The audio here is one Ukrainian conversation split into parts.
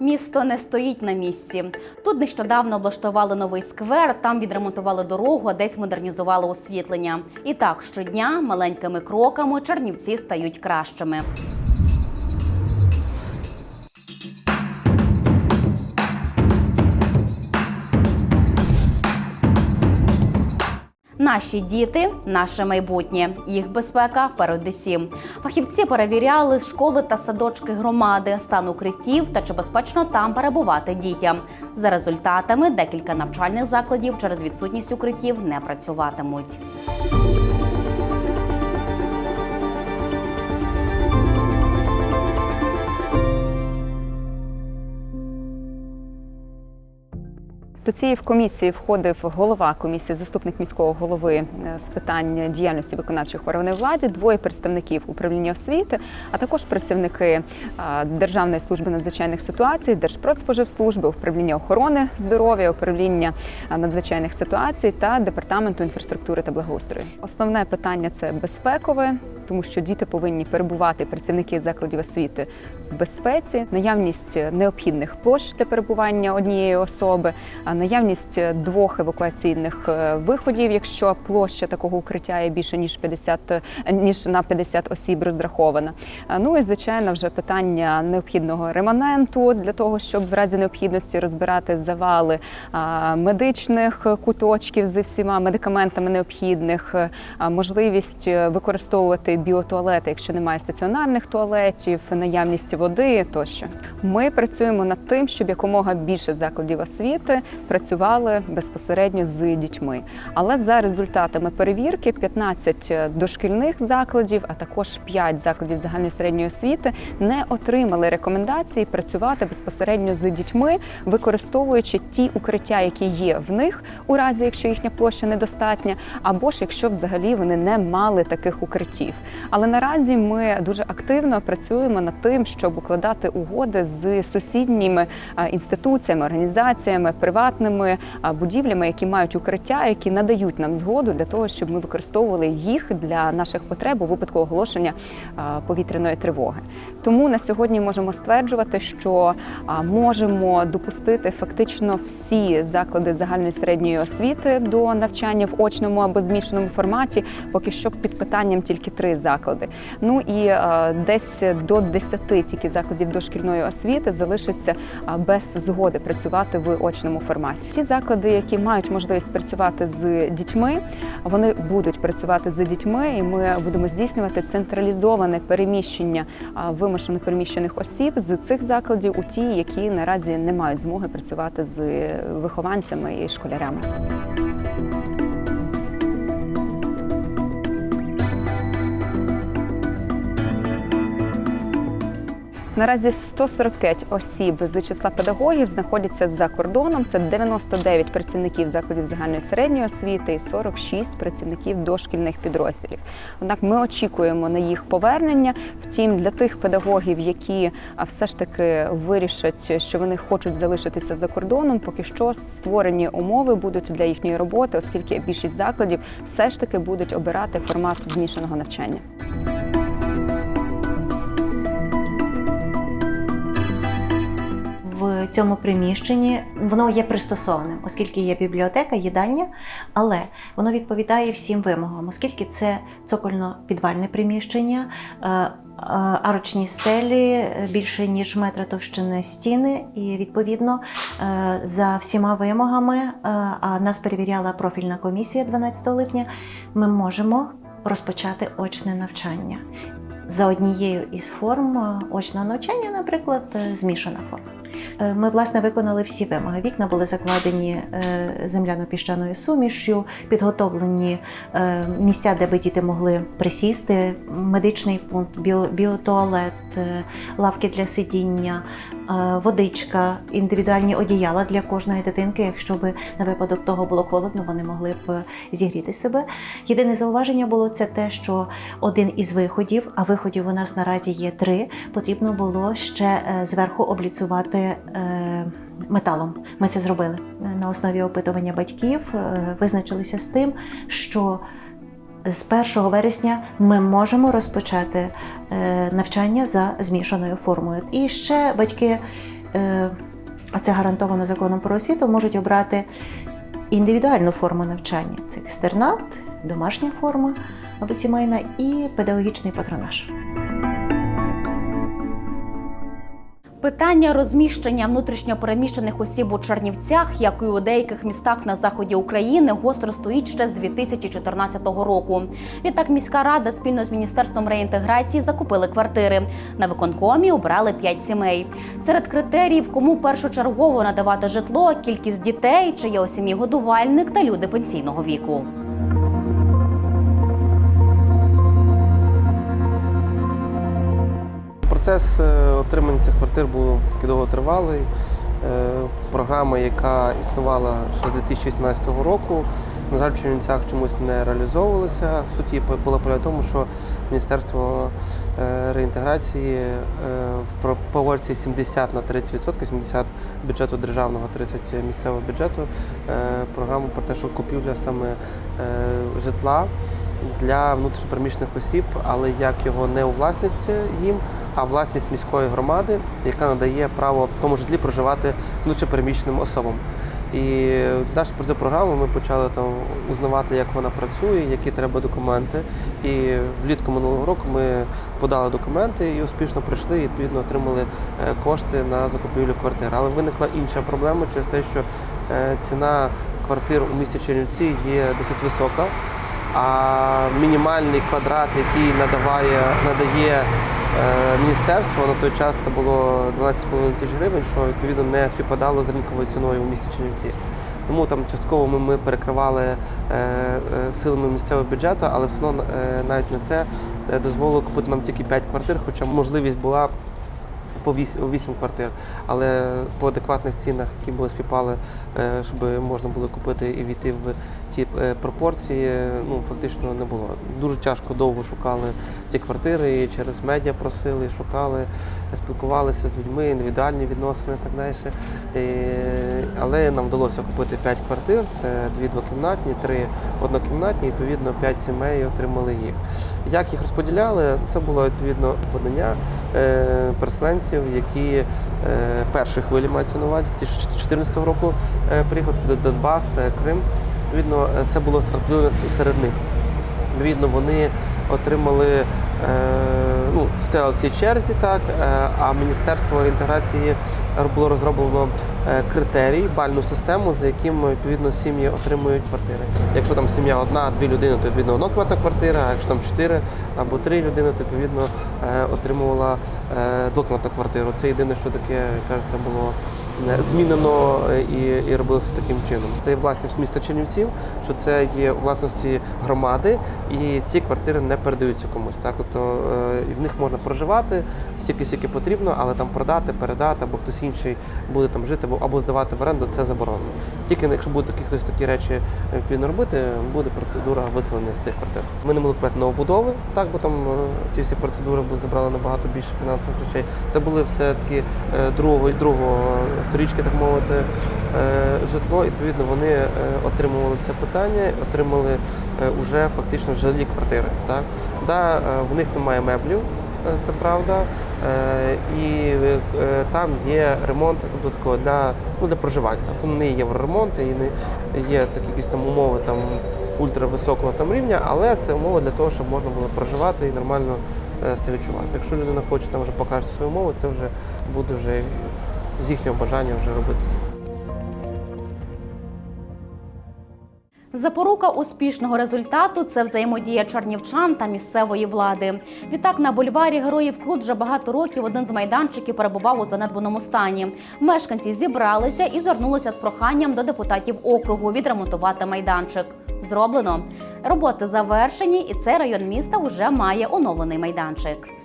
Місто не стоїть на місці. Тут нещодавно облаштували новий сквер, там відремонтували дорогу, а десь модернізували освітлення. І так щодня маленькими кроками чернівці стають кращими. Наші діти наше майбутнє. Їх безпека передусім. Фахівці перевіряли школи та садочки громади, стан укриттів та чи безпечно там перебувати дітям. За результатами декілька навчальних закладів через відсутність укриттів не працюватимуть. До цієї комісії входив голова комісії, заступник міського голови е, з питань діяльності виконавчих органів влади, двоє представників управління освіти, а також працівники е, Державної служби надзвичайних ситуацій, Держпродспоживслужби, управління охорони здоров'я, управління е, надзвичайних ситуацій та департаменту інфраструктури та благоустрою. Основне питання це безпекове, тому що діти повинні перебувати працівники закладів освіти в безпеці, наявність необхідних площ для перебування однієї особи, а наявність двох евакуаційних е, виходів, якщо площа такого укриття є більше ніж 50, е, ніж на 50 осіб розрахована. Ну і звичайно, вже питання необхідного реманенту для того, щоб в разі необхідності розбирати завали медичних куточків з всіма медикаментами необхідних, можливість е, використовувати біотуалети, якщо немає стаціонарних туалетів, наявність води тощо. Ми працюємо над тим, щоб якомога більше закладів освіти працювали безпосередньо з дітьми. Але за результатами перевірки 15 дошкільних закладів, а також 5 закладів загальної середньої освіти не отримали рекомендації працювати безпосередньо з дітьми, використовуючи ті укриття, які є в них, у разі якщо їхня площа недостатня, або ж якщо взагалі вони не мали таких укриттів. Але наразі ми дуже активно працюємо над тим, щоб укладати угоди з сусідніми інституціями, організаціями, приватними будівлями, які мають укриття, які надають нам згоду для того, щоб ми використовували їх для наших потреб у випадку оголошення повітряної тривоги. Тому на сьогодні можемо стверджувати, що можемо допустити фактично всі заклади загальної середньої освіти до навчання в очному або змішаному форматі, поки що під питанням тільки три заклади. Ну і е, десь до 10 тільки закладів дошкільної освіти залишиться е, без згоди працювати в очному форматі. Ті заклади, які мають можливість працювати з дітьми, вони будуть працювати з дітьми, і ми будемо здійснювати централізоване переміщення е, вимушено переміщених осіб з цих закладів у ті, які наразі не мають змоги працювати з вихованцями і школярями. Наразі 145 осіб з числа педагогів знаходяться за кордоном. Це 99 працівників закладів загальної середньої освіти і 46 працівників дошкільних підрозділів. Однак ми очікуємо на їх повернення. Втім, для тих педагогів, які все ж таки вирішать, що вони хочуть залишитися за кордоном, поки що створені умови будуть для їхньої роботи, оскільки більшість закладів все ж таки будуть обирати формат змішаного навчання. В цьому приміщенні воно є пристосованим, оскільки є бібліотека, їдальня, але воно відповідає всім вимогам, оскільки це цокольно-підвальне приміщення, е, е, арочні стелі більше ніж метра товщини стіни, і відповідно е, за всіма вимогами, а нас перевіряла профільна комісія 12 липня. Ми можемо розпочати очне навчання. За однією із форм очного навчання, наприклад, змішана форма. Е, Ми власне виконали всі вимоги. Вікна були закладені е, земляно-піщаною сумішю, підготовлені е, місця, де би діти могли присісти, медичний пункт, біо- біотуалет, лавки для сидіння, водичка, індивідуальні одіяла для кожної дитинки. Якщо би на випадок того було холодно, вони могли б е, зігріти себе. Єдине зауваження було це те, що один із виходів, а виходів у нас наразі є три, потрібно було ще е, зверху обліцувати е, металом. Ми це зробили Е, на основі опитування батьків. е, Визначилися з тим, що з 1 вересня ми можемо розпочати е, навчання за змішаною формою. І ще батьки е, а це гарантовано законом про освіту, можуть обрати індивідуальну форму навчання. Це екстернат, домашня форма або сімейна і педагогічний патронаж. Питання розміщення внутрішньопереміщених осіб у Чернівцях, як і у деяких містах на заході України, гостро стоїть ще з 2014 року. Відтак міська рада спільно з міністерством реінтеграції закупили квартири. На виконкомі обрали 5 сімей. Серед критеріїв, кому першочергово надавати житло, кількість дітей, чи є у сім'ї годувальник та люди пенсійного віку. Процес е, отримання цих квартир був такий довготривалий. Е, Програма, яка існувала ще з 2018 року, на жаль, в Чернівцях чомусь не реалізовувалася. Суть її була полягає в тому, що Міністерство е, реінтеграції в погодці 70 на 30%, 70 бюджету державного, 30 місцевого бюджету, програму про те, що купівля саме житла для внутрішньопереміщених осіб, але як його не у власність їм, а власність міської громади, яка надає право в тому житлі проживати внутрішньопереміщеним особам. І нашу про цю програму ми почали там узнавати, як вона працює, які треба документи. І влітку минулого року ми подали документи і успішно пройшли, і відповідно отримали е, кошти на закупівлю квартир. Але виникла інша проблема через те, що е, ціна квартир у місті Чернівці є досить висока. А мінімальний квадрат, який надаває, надає міністерство, на той час це було 12,5 тисяч гривень, що відповідно не співпадало з ринковою ціною у місті Чернівці. Тому там частково ми, ми перекривали е, е, силами місцевого бюджету, але все одно е, навіть на це е, дозволило купити нам тільки 5 квартир, хоча можливість була по 8, 8 квартир, але по адекватних цінах, які були співпали, е, щоб можна було купити і війти в ті е, пропорції, ну фактично не було. Дуже тяжко довго шукали ці квартири, і через медіа просили, шукали, спілкувалися з людьми, індивідуальні відносини і так далі. Е, Але нам вдалося купити 5 квартир, це дві двокімнатні, три однокімнатні, і, відповідно 5 сімей отримали їх. Як їх розподіляли? Це було відповідно подання е, переселенців, які е, першої хвилі мається на увазі, ці що 2014 року е, приїхали, це Донбас, е, Крим. Відповідно, це було серед них. Відповідно, вони отримали, е, ну, стояли в цій черзі, так, е, а Міністерство реінтеграції було розроблено е, критерій, бальну систему, за яким відповідно сім'ї отримують квартири. Якщо там сім'я одна, дві людини, то відповідно однокімнатна квартира, а якщо там чотири або три людини, то відповідно е, отримувала е, квартиру. Це єдине, що таке, кажеться, було змінено е, і, і робилося таким чином. Це є власність міста Чернівців, що це є власності громади, і ці квартири не передаються комусь. Так? Тобто е, в них можна проживати стільки, скільки потрібно, але там продати, передати, або хтось інший буде там жити, або, або здавати в оренду, це заборонено. Тільки якщо будуть такі хтось такі речі е, відповідно робити, буде процедура виселення з цих квартир. Ми не могли купити новобудови, так, бо там е, ці всі процедури забрали набагато більше фінансових речей. Це були все таки е, другого, другого вторічки, так мовити, е, житло. Відповідно, вони е, отримували це питання, отримали вже фактично жилі квартири. Так? Да, е, в них немає меблів. е, Це правда, Е, і е, там є ремонт тобто такого для, ну, для проживання. Тобто не є євроремонт і не є такі якісь там умови там ультрависокого там рівня, але це умови для того, щоб можна було проживати і нормально е, це відчувати. Якщо людина хоче там вже покращити свою умови, це вже буде вже з їхнього бажання вже робитися. Запорука успішного результату це взаємодія чернівчан та місцевої влади. Відтак на бульварі Героїв Крут вже багато років один з майданчиків перебував у занедбаному стані. Мешканці зібралися і звернулися з проханням до депутатів округу відремонтувати майданчик. Зроблено роботи завершені, і цей район міста вже має оновлений майданчик.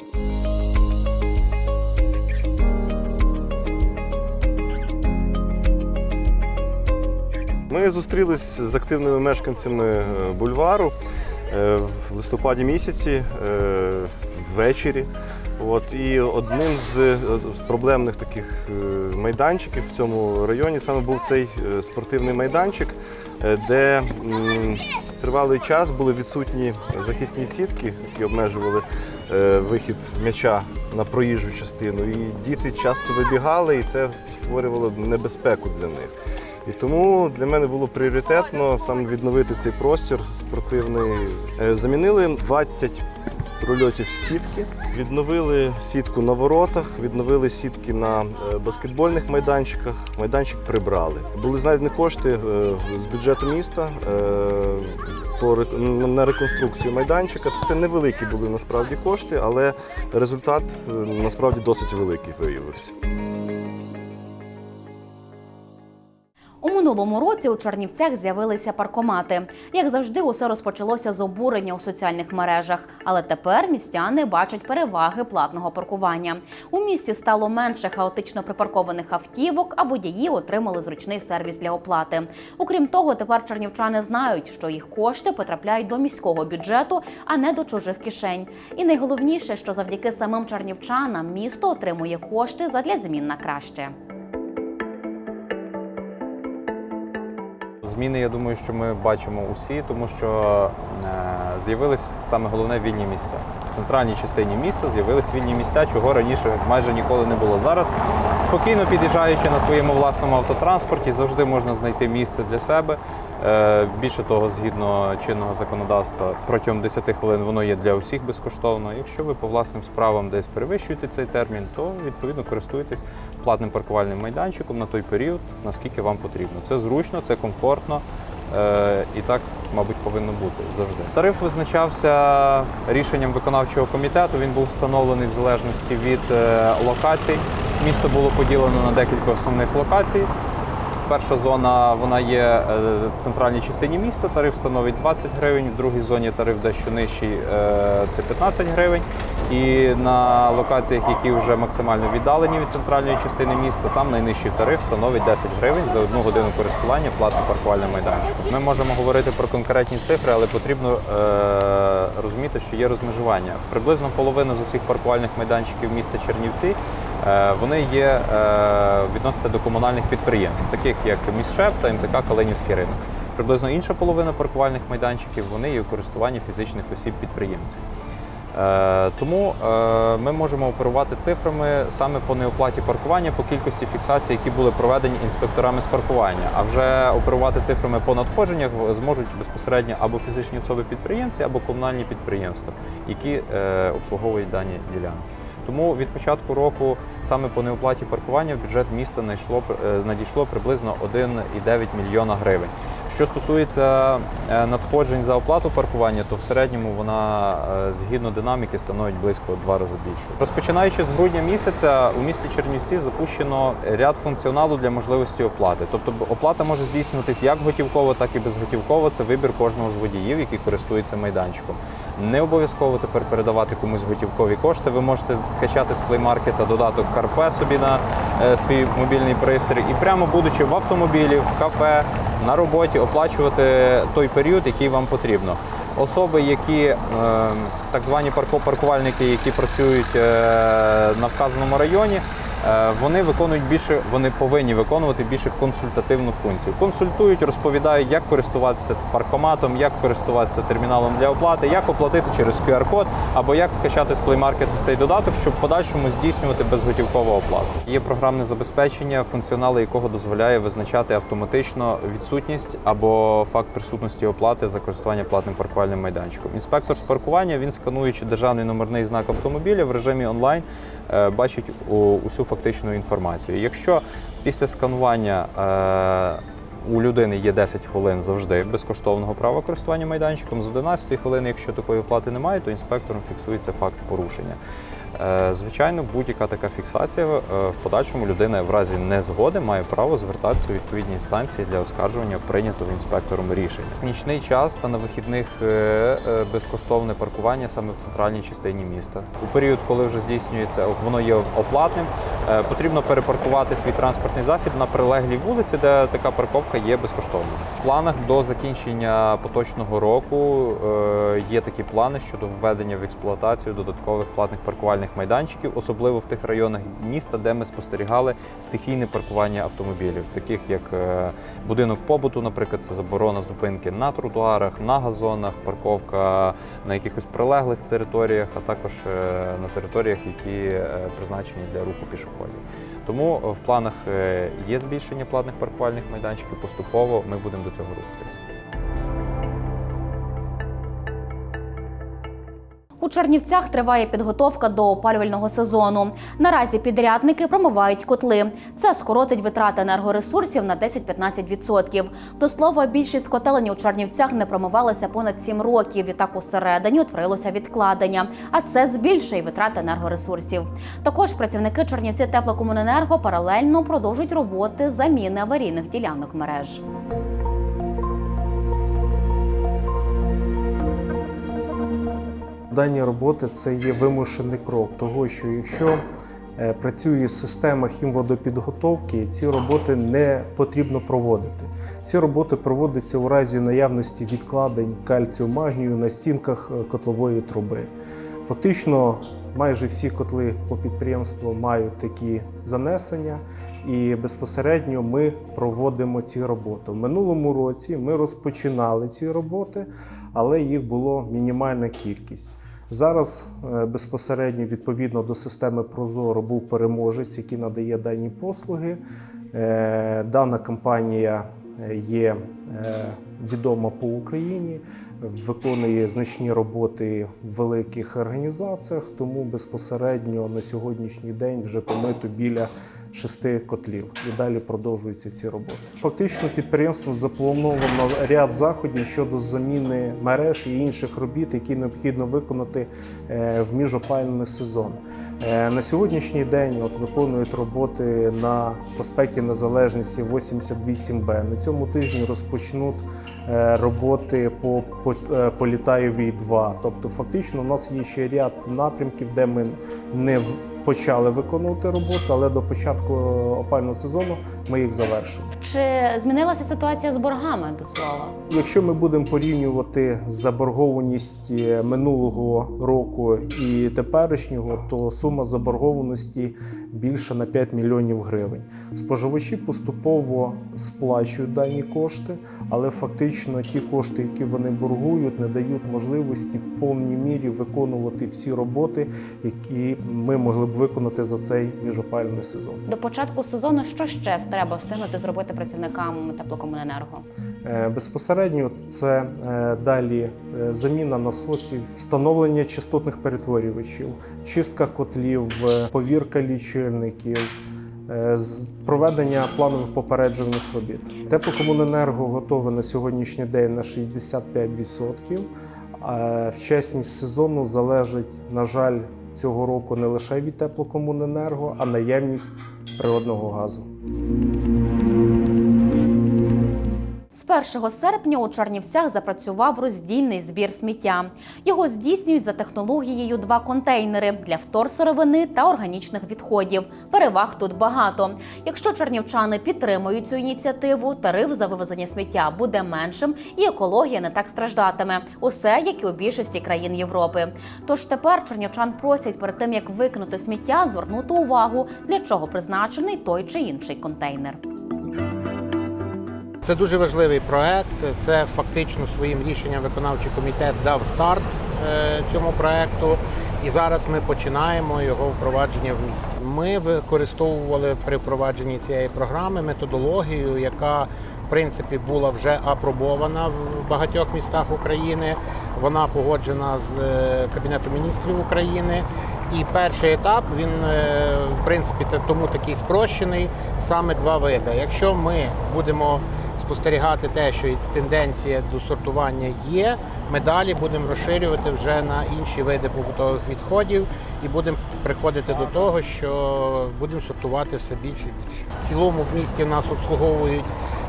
Ми зустрілись з активними мешканцями е, бульвару е, в листопаді місяці е, ввечері. От і одним з, проблемних таких майданчиків в цьому районі саме був цей спортивний майданчик, де тривалий час були відсутні захисні сітки, які обмежували вихід м'яча на проїжджу частину. І діти часто вибігали, і це створювало небезпеку для них. І тому для мене було пріоритетно саме відновити цей простір спортивний. Е, Замінили 20 прольотів сітки, відновили сітку на воротах, відновили сітки на е, баскетбольних майданчиках. Майданчик прибрали. Були знайдені кошти е, з бюджету міста на- реконструкцію майданчика. Це невеликі були насправді кошти, але результат насправді досить великий виявився. Минулому році у Чернівцях з'явилися паркомати. Як завжди, усе розпочалося з обурення у соціальних мережах. Але тепер містяни бачать переваги платного паркування. У місті стало менше хаотично припаркованих автівок, а водії отримали зручний сервіс для оплати. Окрім того, тепер чернівчани знають, що їх кошти потрапляють до міського бюджету, а не до чужих кишень. І найголовніше, що завдяки самим чернівчанам місто отримує кошти задля змін на краще. Зміни, я думаю, що ми бачимо усі, тому що е, з'явились саме головне вільні місця. В центральній частині міста з'явились вільні місця, чого раніше майже ніколи не було. Зараз спокійно під'їжджаючи на своєму власному автотранспорті, завжди можна знайти місце для себе. Е, Більше того, згідно чинного законодавства, протягом 10 хвилин воно є для усіх безкоштовно. Якщо ви по власним справам десь перевищуєте цей термін, то відповідно користуєтесь платним паркувальним майданчиком на той період, наскільки вам потрібно. Це зручно, це комфортно. е, І так, мабуть, повинно бути завжди. Тариф визначався рішенням виконавчого комітету. Він був встановлений в залежності від е, локацій. Місто було поділено на декілька основних локацій. Перша зона вона є е, в центральній частині міста. Тариф становить 20 гривень. В другій зоні тариф дещо нижчий е, це 15 гривень. І на локаціях, які вже максимально віддалені від центральної частини міста, там найнижчий тариф становить 10 гривень за одну годину користування платним паркувальним майданчиком. Ми можемо говорити про конкретні цифри, але потрібно е, розуміти, що є розмежування. Приблизно половина з усіх паркувальних майданчиків міста Чернівці Вони є е, відносяться до комунальних підприємств, таких як Міськшеп та МТК Калинівський ринок. Приблизно інша половина паркувальних майданчиків вони є у користуванні фізичних осіб підприємців. Е, Тому е, ми можемо оперувати цифрами саме по неоплаті паркування, по кількості фіксацій, які були проведені інспекторами з паркування. А вже оперувати цифрами по надходженнях зможуть безпосередньо або фізичні особи підприємці, або комунальні підприємства, які е, обслуговують дані ділянки. Тому від початку року саме по неоплаті паркування в бюджет міста надійшло, е, надійшло приблизно 1,9 мільйона гривень. Що стосується е, надходжень за оплату паркування, то в середньому вона е, згідно динаміки становить близько два рази більше. Розпочинаючи з грудня місяця, у місті Чернівці запущено ряд функціоналу для можливості оплати. Тобто оплата може здійснюватись як готівково, так і безготівково. Це вибір кожного з водіїв, який користується майданчиком. Не обов'язково тепер передавати комусь готівкові кошти. Ви можете скачати з плеймаркета додаток Карпе собі на е, свій мобільний пристрій і прямо будучи в автомобілі, в кафе, на роботі, оплачувати той період, який вам потрібно. Особи, які е, так звані паркувальники, які працюють е, на вказаному районі, вони виконують більше, вони повинні виконувати більше консультативну функцію. Консультують, розповідають, як користуватися паркоматом, як користуватися терміналом для оплати, як оплатити через QR-код або як скачати з плеймаркету цей додаток, щоб в подальшому здійснювати безготівкову оплату. Є програмне забезпечення, функціонали якого дозволяє визначати автоматично відсутність або факт присутності оплати за користування платним паркувальним майданчиком. Інспектор з паркування він скануючи державний номерний знак автомобіля в режимі онлайн е, бачить усю фактичну інформацію. Якщо після сканування е, у людини є 10 хвилин завжди безкоштовного права користування майданчиком. З 11 хвилини, якщо такої оплати немає, то інспектором фіксується факт порушення. Е, Звичайно, будь-яка така фіксація е, в подальшому людина в разі незгоди має право звертатися у відповідні інстанції для оскаржування прийнятого інспектором рішення. В нічний час та на вихідних е, безкоштовне паркування саме в центральній частині міста. У період, коли вже здійснюється, воно є оплатним. потрібно перепаркувати свій транспортний засіб на прилеглій вулиці, де така парковка є безкоштовною. В планах до закінчення поточного року є такі плани щодо введення в експлуатацію додаткових платних паркувальних майданчиків, особливо в тих районах міста, де ми спостерігали стихійне паркування автомобілів, таких як е, будинок побуту, наприклад, це заборона зупинки на тротуарах, на газонах, парковка на якихось прилеглих територіях, а також е, на територіях, які е, призначені для руху пішоходів. Тому в планах є збільшення платних паркувальних майданчиків. Поступово ми будемо до цього рухатися. У Чернівцях триває підготовка до опалювального сезону. Наразі підрядники промивають котли. Це скоротить витрати енергоресурсів на 10-15%. До слова, більшість котелень у Чернівцях не промивалися понад 7 років. Відтак усередині утворилося відкладення, а це збільшує витрати енергоресурсів. Також працівники Чернівці теплокомуненерго паралельно продовжують роботи заміни аварійних ділянок мереж. Дані роботи це є вимушений крок, того що якщо е, працює система хімводопідготовки, ці роботи не потрібно проводити. Ці роботи проводяться у разі наявності відкладень кальцію магнію на стінках е, котлової труби. Фактично, майже всі котли по підприємству мають такі занесення, і безпосередньо ми проводимо ці роботи. В минулому році ми розпочинали ці роботи, але їх було мінімальна кількість. Зараз е, безпосередньо відповідно до системи Прозоро був переможець, який надає дані послуги. Е, Дана компанія е, є відома по Україні, виконує значні роботи в великих організаціях, тому безпосередньо на сьогоднішній день вже помито біля шести котлів і далі продовжуються ці роботи. Фактично підприємством заплановано ряд заходів щодо заміни мереж і інших робіт, які необхідно виконати е, в міжопальний сезон. Е, На сьогоднішній день от виконують роботи на проспекті Незалежності 88Б. На цьому тижні розпочнуть роботи по, е, 2. Тобто, фактично, у нас є ще ряд напрямків, де ми не почали виконувати роботу, але до початку опального сезону ми їх завершимо. Чи змінилася ситуація з боргами до слова? Якщо ми будемо порівнювати заборгованість е, минулого року і теперішнього, то сума заборгованості більша на 5 мільйонів гривень. Споживачі поступово сплачують дані кошти, але фактично ті кошти, які вони боргують, не дають можливості в повній мірі виконувати всі роботи, які ми могли б виконати за цей міжопальний сезон. До початку сезону що ще треба встигнути зробити працівникам теплокомуненерго? Е, Безпосередньо це е, далі е, заміна насосів, встановлення частотних перетворювачів, чистка котлів, повірка лічильників, е, проведення планових попереджувальних робіт. Теплокомуненерго готове на сьогоднішній день на 65%. А вчасність сезону залежить, на жаль, цього року не лише від теплокомуненерго, а наявність природного газу. 1 серпня у Чернівцях запрацював роздільний збір сміття. Його здійснюють за технологією два контейнери для вторсировини та органічних відходів. Переваг тут багато. Якщо чернівчани підтримують цю ініціативу, тариф за вивезення сміття буде меншим і екологія не так страждатиме. Усе як і у більшості країн Європи. Тож тепер чернівчан просять перед тим як викинути сміття, звернути увагу, для чого призначений той чи інший контейнер. Це дуже важливий проект. Це фактично своїм рішенням виконавчий комітет дав старт е, цьому проекту. І зараз ми починаємо його впровадження в місті. Ми використовували при впровадженні цієї програми методологію, яка в принципі була вже апробована в багатьох містах України. Вона погоджена з е, Кабінетом міністрів України. І перший етап він е, в принципі тому такий спрощений. Саме два види. Якщо ми будемо спостерігати те, що тенденція до сортування є. Ми далі будемо розширювати вже на інші види побутових відходів і будемо приходити до того, що будемо сортувати все більше і більше. В цілому в місті нас обслуговують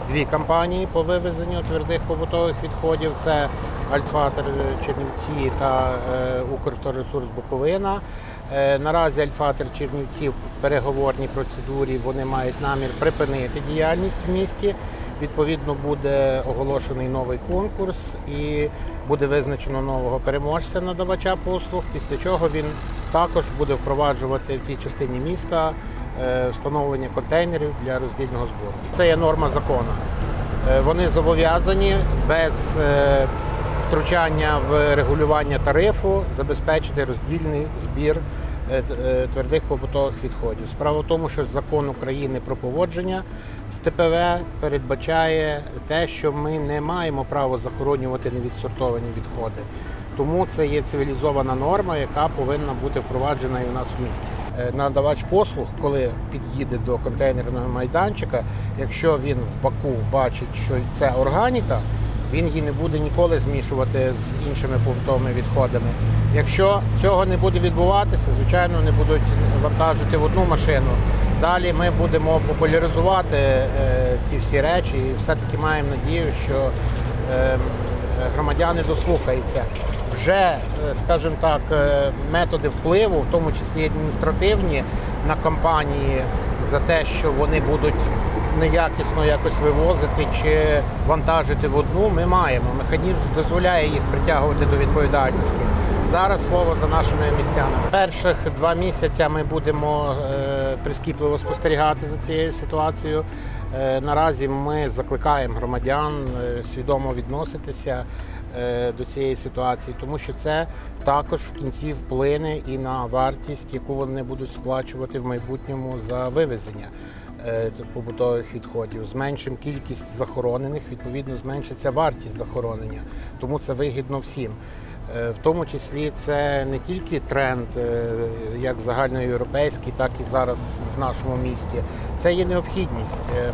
дві компанії по вивезенню твердих побутових відходів: це Альфатер Чернівці та е, Укрвторресурс Буковина. Е, Наразі Альфатер Чернівці в переговорній процедурі вони мають намір припинити діяльність в місті. Відповідно, буде оголошений новий конкурс і буде визначено нового переможця надавача послуг. Після чого він також буде впроваджувати в тій частині міста е, встановлення контейнерів для роздільного збору. Це є норма закону. Е, Вони зобов'язані без е, втручання в регулювання тарифу забезпечити роздільний збір твердих побутових відходів. Справа в тому, що закон України про поводження з ТПВ передбачає те, що ми не маємо права захоронювати невідсортовані відходи. Тому це є цивілізована норма, яка повинна бути впроваджена і у нас в місті. Е, Надавач послуг, коли під'їде до контейнерного майданчика, якщо він в баку бачить, що це органіка, він її не буде ніколи змішувати з іншими побутовими відходами. Якщо цього не буде відбуватися, звичайно, не будуть вантажити в одну машину. Далі ми будемо популяризувати е, ці всі речі і все-таки маємо надію, що е, громадяни дослухаються. Вже, е, скажімо так, е, методи впливу, в тому числі адміністративні, на компанії за те, що вони будуть неякісно якось вивозити чи вантажити в одну, ми маємо. Механізм дозволяє їх притягувати до відповідальності. Зараз слово за нашими містянами. Перших два місяці ми будемо е, прискіпливо спостерігати за цією ситуацією. Е, Наразі ми закликаємо громадян е, свідомо відноситися до цієї ситуації, тому що це також в кінці вплине і на вартість, яку вони будуть сплачувати в майбутньому за вивезення побутових відходів. Зменшимо кількість захоронених, відповідно, зменшиться вартість захоронення. Тому це вигідно всім. Е, В тому числі це не тільки тренд, е, як загальноєвропейський, так і зараз в нашому місті. Це є необхідність. Е,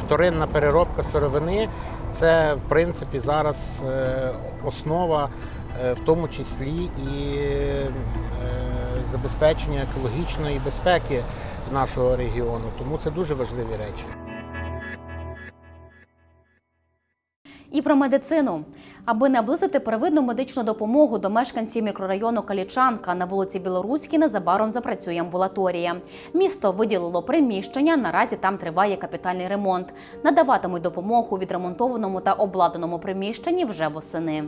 Вторинна переробка сировини це в принципі зараз е, основа, е, в тому числі і е, забезпечення екологічної безпеки нашого регіону. Тому це дуже важливі речі. І про медицину, аби наблизити первинну медичну допомогу до мешканців мікрорайону Калічанка на вулиці Білоруській незабаром запрацює амбулаторія. Місто виділило приміщення. Наразі там триває капітальний ремонт. Надаватимуть допомогу відремонтованому та обладнаному приміщенні вже восени.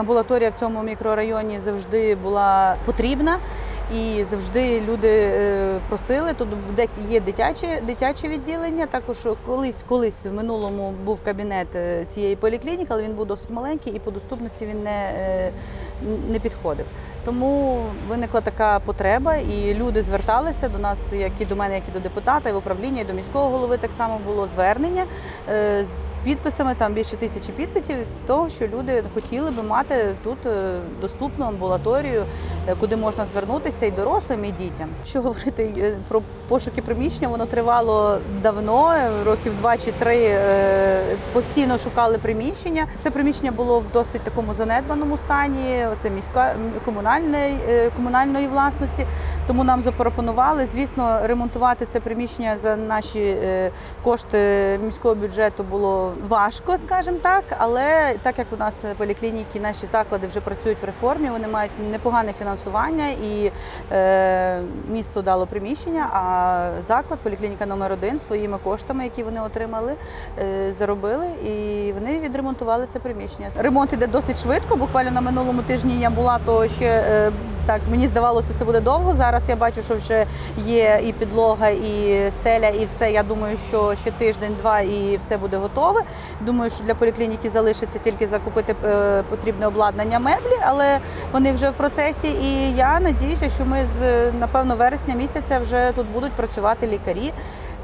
Амбулаторія в цьому мікрорайоні завжди була потрібна. І завжди люди е, просили. Тут є дитяче, дитяче відділення. Також колись, колись в минулому був кабінет е, цієї поліклініки, але він був досить маленький і по доступності він не, е, не підходив. Тому виникла така потреба, і люди зверталися до нас, як і до мене, як і до депутата, і в управління, і до міського голови так само було звернення з підписами, там більше тисячі підписів, того, що люди хотіли би мати тут доступну амбулаторію, куди можна звернутися і дорослим, і дітям. Що говорити е, про пошуки приміщення, воно тривало давно, е, років два чи три е, постійно шукали приміщення. Це приміщення було в досить такому занедбаному стані. Це міська комунальної, комунальної власності. Тому нам запропонували, звісно, ремонтувати це приміщення за наші кошти міського бюджету було важко, скажімо так. Але так як у нас поліклініки, наші заклади вже працюють в реформі, вони мають непогане фінансування і місто дало приміщення. А заклад, поліклініка номер один своїми коштами, які вони отримали, е, заробили, і вони відремонтували це приміщення. Ремонт іде досить швидко. Буквально на минулому тижні я була, то ще е, так мені здавалося, це буде довго. Зараз я бачу, що вже є і підлога, і стеля, і все. Я думаю, що ще тиждень-два і все буде готове. Думаю, що для поліклініки залишиться тільки закупити е, потрібне обладнання меблі, але вони вже в процесі. І я надіюся, що ми з напевно вересня місяця вже тут будуть працювати лікарі.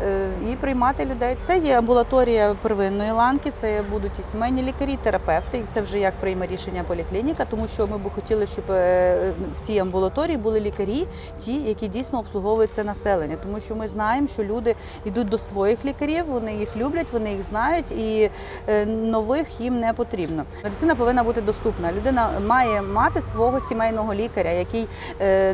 Е, і приймати людей. Це є амбулаторія первинної ланки, це будуть і сімейні лікарі, терапевти, і це вже як прийме рішення поліклініка, тому що ми б хотіли, щоб е, в цій амбулаторії були лікарі, ті, які дійсно обслуговують це населення, тому що ми знаємо, що люди йдуть до своїх лікарів, вони їх люблять, вони їх знають, і е, нових їм не потрібно. Медицина повинна бути доступна. Людина має мати свого сімейного лікаря, який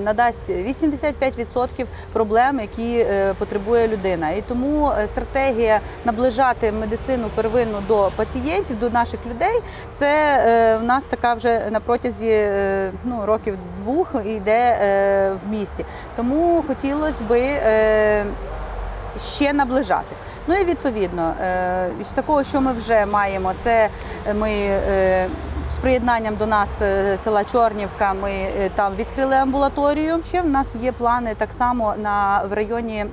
надасть 85% проблем, які потребує людина. І тому е, стратегія наближати медицину первинну до пацієнтів, до наших людей, це е, в нас така вже на протязі е, ну, років двох йде в місті. Тому хотілося би. ще наближати. Ну і відповідно, з такого, що ми вже маємо, це ми приєднанням до нас е, села Чорнівка. Ми е, там відкрили амбулаторію. Ще в нас є плани так само на в районі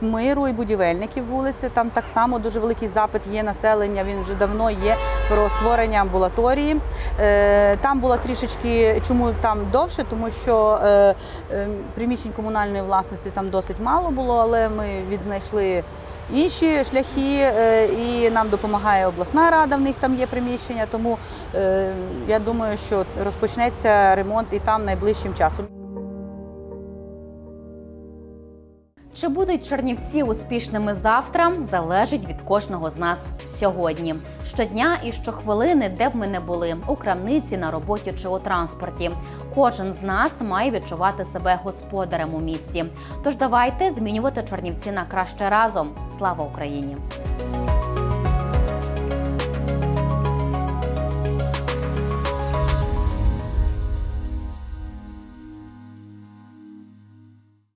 миру і будівельників вулиці. Там так само дуже великий запит є населення. Він вже давно є про створення амбулаторії. Е, Там була трішечки, чому там довше, тому що приміщень комунальної власності там досить мало було, але ми віднайшли. Інші шляхи, е, і нам допомагає обласна рада. В них там є приміщення. Тому е, я думаю, що розпочнеться ремонт і там найближчим часом. Чи будуть Чернівці успішними завтра, залежить від кожного з нас сьогодні. Щодня і щохвилини, де б ми не були у крамниці, на роботі чи у транспорті. Кожен з нас має відчувати себе господарем у місті. Тож давайте змінювати Чернівці на краще разом. Слава Україні!